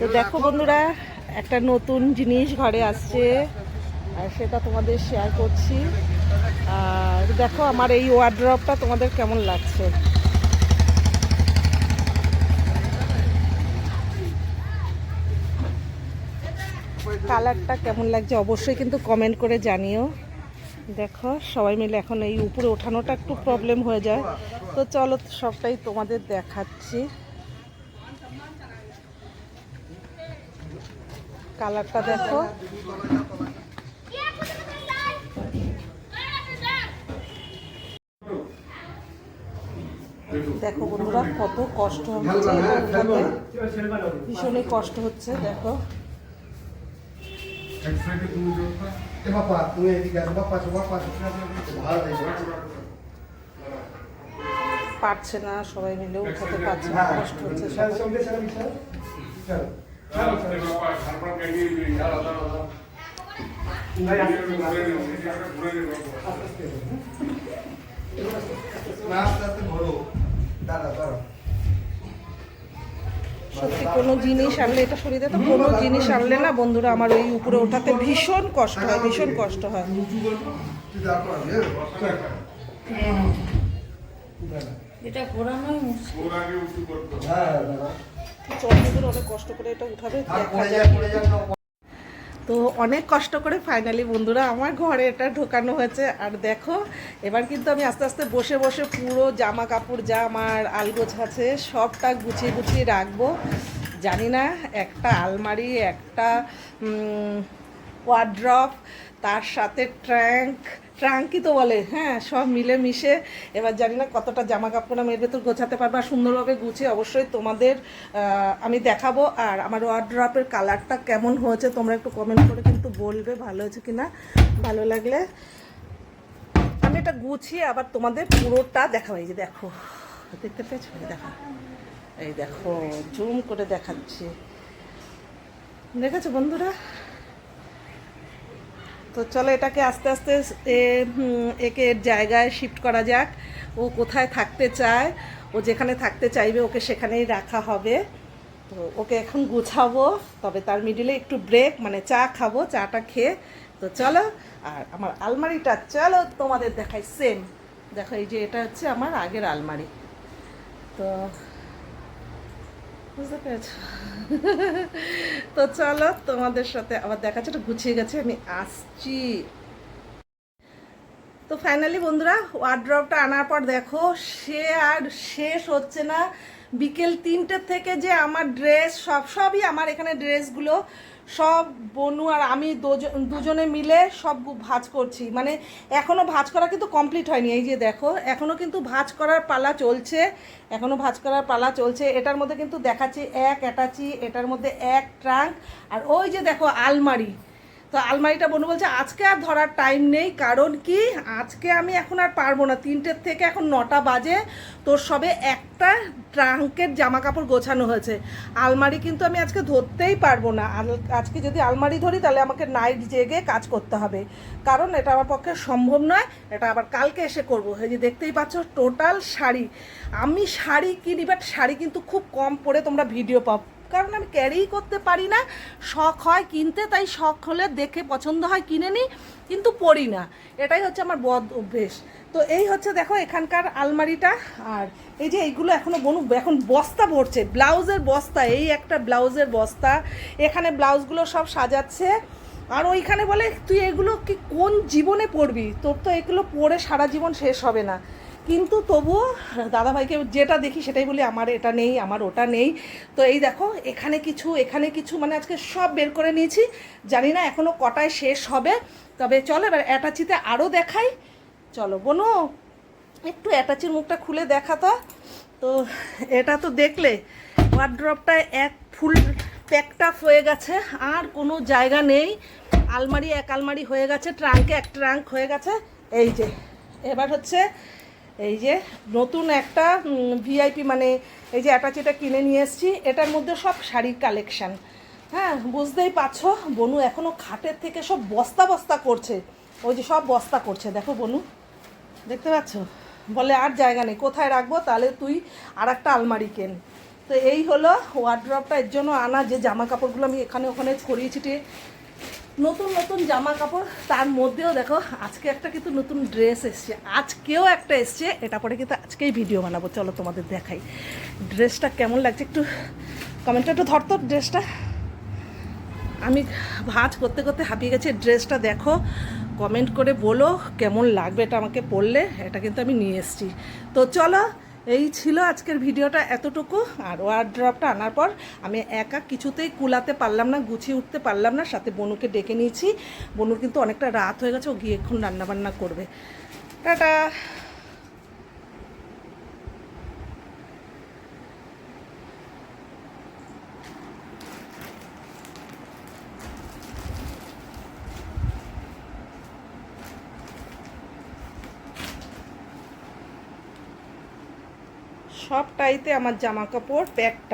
তো দেখো বন্ধুরা, একটা নতুন জিনিস ঘরে আসছে, আর সেটা তোমাদের শেয়ার করছি। আর দেখো আমার এই ওয়ার্ড্রপটা তোমাদের কেমন লাগছে। কালারটা কেমন লাগছে অবশ্যই কিন্তু কমেন্ট করে জানিও। দেখো, সবাই মিলে এখন এই উপরে ওঠানোটা একটু প্রবলেম হয়ে যায়। তো চলো, সবটাই তোমাদের দেখাচ্ছি। কালারটা দেখো। দেখো বন্ধুরা, কত কষ্ট হচ্ছে ভীষণই কষ্ট হচ্ছে, দেখো। পারছে না, সবাই মিলে উঠাতে পারছে না, কষ্ট হচ্ছে সবাই। সত্যি কোনো জিনিস আনলে এটা দেয় তো কোনো জিনিস আনলে না বন্ধুরা আমার ওই উপরে ওঠাতে ভীষণ কষ্ট হয় ভীষণ কষ্ট হয়। এটা ঘোরানোই মুশকিল। হ্যাঁ অনেক কষ্ট করে এটা উঠাবে তো অনেক কষ্ট করে ফাইনালি বন্ধুরা আমার ঘরে এটা ঢোকানো হয়েছে। আর দেখো এবার কিন্তু আমি আস্তে আস্তে বসে বসে পুরো জামা কাপড় যা আমার আলগোছ আছে সবটা গুছিয়ে গুছিয়ে রাখব। জানি না একটা আলমারি একটা ওয়ার্ড্রপ তার সাথে ট্র্যাঙ্ক ট্রাঙ্কই তো বলে হ্যাঁ সব মিলে মিশে এবার জানি না কতটা জামা কাপড় আমি এর ভেতর গোছাতে পারব আর সুন্দরভাবে গুছিয়ে অবশ্যই তোমাদের আমি দেখাবো। আর আমার ওয়ার্ড্রপের কালারটা কেমন হয়েছে তোমরা একটু কমেন্ট করে কিন্তু বলবে ভালো হয়েছে কিনা, ভালো লাগলে। আমি এটা গুছিয়ে আবার তোমাদের পুরোটা দেখাবো। এই যে দেখো, দেখতে পেয়েছ? দেখো, এই দেখো জুম করে দেখাচ্ছি। দেখেছ বন্ধুরা? তো চলো এটাকে আস্তে আস্তে একে এর জায়গায় শিফট করা যাক। ও কোথায় থাকতে চায়, ও যেখানে থাকতে চাইবে ওকে সেখানেই রাখা হবে। তো ওকে এখন গুছাবো, তবে তার মিডিলে একটু ব্রেক মানে চা খাব, চাটা খেয়ে। তো চলো, আর আমার আলমারিটা, চলো তোমাদের দেখাই। সেম দেখো এই যে এটা হচ্ছে আমার আগের আলমারি। তো বুঝতে পেরেছ? তো চলো তোমাদের সাথে আবার দেখা যাচ্ছে গুছিয়ে গেছে, আমি আসছি। তো ফাইনালি বন্ধুরা ওয়ার্ড্রপটা আনার পর দেখো, সে আর শেষ হচ্ছে না। বিকেল তিনটের থেকে যে আমার ড্রেস সব, সবই আমার এখানে ড্রেসগুলো সব বনু আর আমি দুজ- দুজনে মিলে সব ভাঁজ করছি। মানে এখনও ভাঁজ করা কিন্তু কমপ্লিট হয়নি। এই যে দেখো এখনও কিন্তু ভাঁজ করার পালা চলছে এখনও ভাঁজ করার পালা চলছে। এটার মধ্যে কিন্তু দেখাচ্ছি এক অ্যাটাচি, এটার মধ্যে এক ট্রাঙ্ক, আর ওই যে দেখো আলমারি। তো আলমারিটা বনু বলছে, আজকে আর ধরার টাইম নেই, কারণ কি? আজকে আমি এখন আর পারব না। তিনটের থেকে এখন নটা বাজে। তোর সবে একটা ট্রাঙ্কের জামা কাপড় গোছানো হয়েছে। আলমারি কিন্তু আমি আজকে ধরতেই পারব না। আজকে যদি আলমারি ধরি, তাহলে আমাকে নাইট জেগে কাজ করতে হবে। কারণ এটা আমার পক্ষে সম্ভব নয়। এটা আবার কালকে এসে করব। এই যে দেখতেই পাচ্ছ টোটাল শাড়ি। আমি শাড়ি কিনি বাট শাড়ি কিন্তু খুব কম পরে তোমরা ভিডিও পাও। কারণ আমি ক্যারিই করতে পারি না। শখ হয় কিনতে, তাই শখ হলে দেখে পছন্দ হয় কিনে নিই, কিন্তু পড়ি না। এটাই হচ্ছে আমার বদ অভ্যেস। তো এই হচ্ছে দেখো এখানকার আলমারিটা, আর এই যে এইগুলো এখনও বনু, এখন বস্তা ভরছে, ব্লাউজের বস্তা, এই একটা ব্লাউজের বস্তা। এখানে ব্লাউজগুলো সব সাজাচ্ছে। আর ওইখানে বলে, তুই এগুলো কি কোন জীবনে পড়বি তোর তো এগুলো পড়ে সারা জীবন শেষ হবে না। কিন্তু তবুও দাদাভাইকে যেটা দেখি সেটাই বলি, আমার এটা নেই, আমার ওটা নেই। তো এই দেখো, এখানে কিছু এখানে কিছু মানে আজকে সব বের করে নিয়েছি। জানি না এখনও কটায় শেষ হবে। তবে চলো এবার অ্যাটাচিতে আরও দেখাই। চলো, বোনো, একটু অ্যাটাচির মুখটা খুলে দেখা তো। তো এটা তো দেখলে ওয়ার্ড্রপটায় এক ফুল প্যাকটাপ হয়ে গেছে, আর কোনো জায়গা নেই। আলমারি এক আলমারি হয়ে গেছে ট্রাঙ্কে এক ট্রাঙ্ক হয়ে গেছে। এই যে, এবার হচ্ছে এই যে নতুন একটা ভিআইপি মানে এই যে অ্যাটাচিটা কিনে নিয়ে এসেছি। এটার মধ্যে সব শাড়ির কালেকশান হ্যাঁ বুঝতেই পারছ, বনু এখনও খাটের থেকে সব বস্তা বস্তা করছে। ওই যে সব বস্তা করছে, দেখো বনু। দেখতে পাচ্ছ? বলে আর জায়গা নেই, কোথায় রাখব? তাহলে তুই আর একটা আলমারি কেন। তো এই হলো ওয়ার্ড্রপটা এর জন্য আনা যে জামা কাপড়গুলো আমি এখানে ওখানে ছড়িয়ে ছিটিয়ে নতুন নতুন জামা কাপড় তার মধ্যেও দেখো, আজকে একটা কিন্তু নতুন ড্রেস এসছে। আজকেও একটা এসছে, এটা পরে কিন্তু আজকেই ভিডিও বানাবো। চলো তোমাদের দেখাই। ড্রেসটা কেমন লাগছে? একটু কমেন্টটা একটু ধরতো ড্রেসটা আমি ভাঁজ করতে করতে হাঁপিয়ে গেছি। ড্রেসটা দেখো কমেন্ট করে বলো কেমন লাগবে এটা আমাকে পড়লে এটা কিন্তু আমি নিয়ে এসেছি। তো চলো এই ছিল আজকের ভিডিওটা এতটুকু। আর ওয়ারড্রপটা আনার পর আমি একা কিছুতেই কুলাতে পারলাম না, গুছিয়ে উঠতে পারলাম না। সাথে বনুকে ডেকে নিয়েছি। বনুর কিন্তু অনেকটা রাত হয়ে গেছে, ও গিয়ে এখন রান্নাবান্না করবে। টাটা! সবটাইতে আমার জামা কাপড় প্যাকড